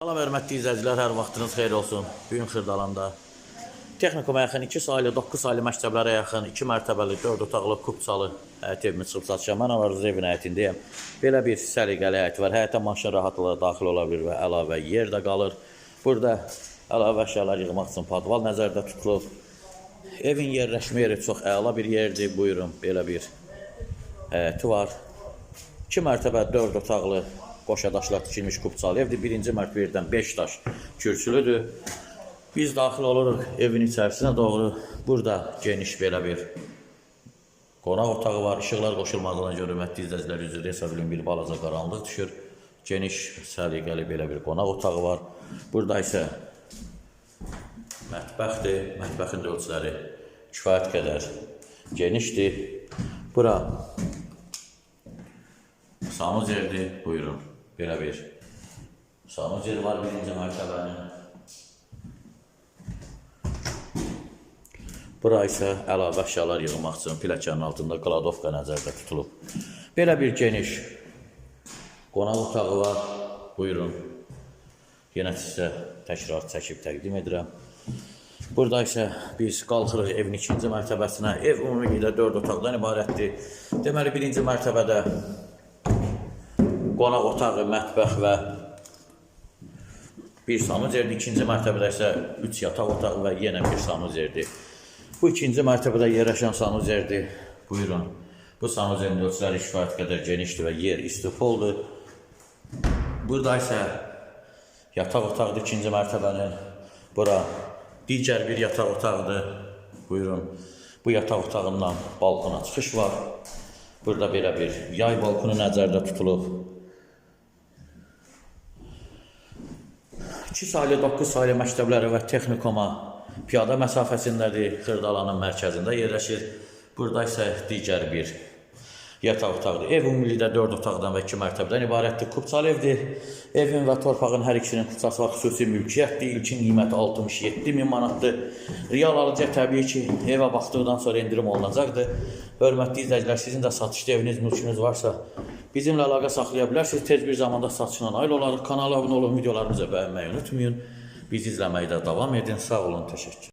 Salam hörmətli izləyicilər, hər vaxtınız xeyir olsun. Bu gün Xırdalanda texnikuma yaxın 2 saylı, 9 saylı məktəblərə yaxın 2 mərtəbəli, 4 otaqlı, kubçalı həyət evimi çıxıb satacağam. Mən Avarız evin həyətindəyəm. Belə bir səliqəli həyət var. Həyətə maşın rahatlıqla daxil ola bilir və əlavə yer də qalır. Burada əlavə əşyalar yığmaq üçün padval nəzərdə tutulub. Evin yerləşmə yeri çox əla bir yerdir. Buyurun, belə bir həyəti var. 2 mərtəbə 4 otaqlı qoşa daşlar tikilmiş kubçalı evdir. Birinci mərtəbədən 5 daş kürsülüdür. Biz daxil oluruq evin içərisinə doğru. Burada geniş belə bir qonaq otağı var. İşıqlar qoşulmadığına görə hörmətli izləyicilər üzrə hesab edin bir balaca qaranlıq düşür. Geniş, səliqəli belə bir qonaq otağı var. Burada isə mətbəxdir. Mətbəxin də ölçüləri kifayət qədər genişdir. Bura Sanucerdir, buyurun. Belə bir Sanucer var birinci mərtəbənin. Bura isə əlavə əşyalar yığmaq üçün pilləkənin altında kladovka nəzərdə tutulub. Belə bir geniş qonaq otağı var. Buyurun. Yenə sizə təkrar çəkib təqdim edirəm. Burada isə biz qalxırıq evin ikinci mərtəbəsinə. Ev ümumilikdə 4 otaqdan ibarətdir. Deməli birinci mərtəbədə qonaq otağı, mətbəx və bir sanuzerdir. İkinci mərtəbədə isə 3 yataq otağı və yenə bir sanuzerdir. Bu ikinci mərtəbədə yerləşən sanuzerdir. Buyurun. Bu sanuzerin ölçüləri kifayət qədər genişdir və yer istifoldur. Burada isə yataq otaqdır ikinci mərtəbənin. Bura digər bir yataq otağıdır. Buyurun. Bu yataq otağından balkona çıxış var. Burada belə bir yay balkonu nəzərdə tutulub. 2 saylı, 9 saylı məktəbləri və texnikoma piyada məsafəsindədir. Xırdalanın mərkəzində yerləşir. Burada isə digər bir yataq otaqdır. Ev ümumilikdə 4 otaqdan və 2 mərtəbədən ibarətdir. Kubçalı evdir. Evin və torpağın hər ikisinin kubçası var. Xüsusi mülkiyyətdir. İlkin qiyməti 67 min manatdır. Real alıcıya təbii ki, evə baxdıqdan sonra endirim olunacaqdır. Hörmətli izləyicilər, sizin də satışda eviniz, mülkünüz varsa bizimlə əlaqə saxlaya bilərsiniz. Tez bir zamanda satışına nail olarıq. Kanala abunə olun, videolarımızı bəyənməyi unutmayın. Bizi izləməyə də davam edin. Sağ olun, təşəkkür.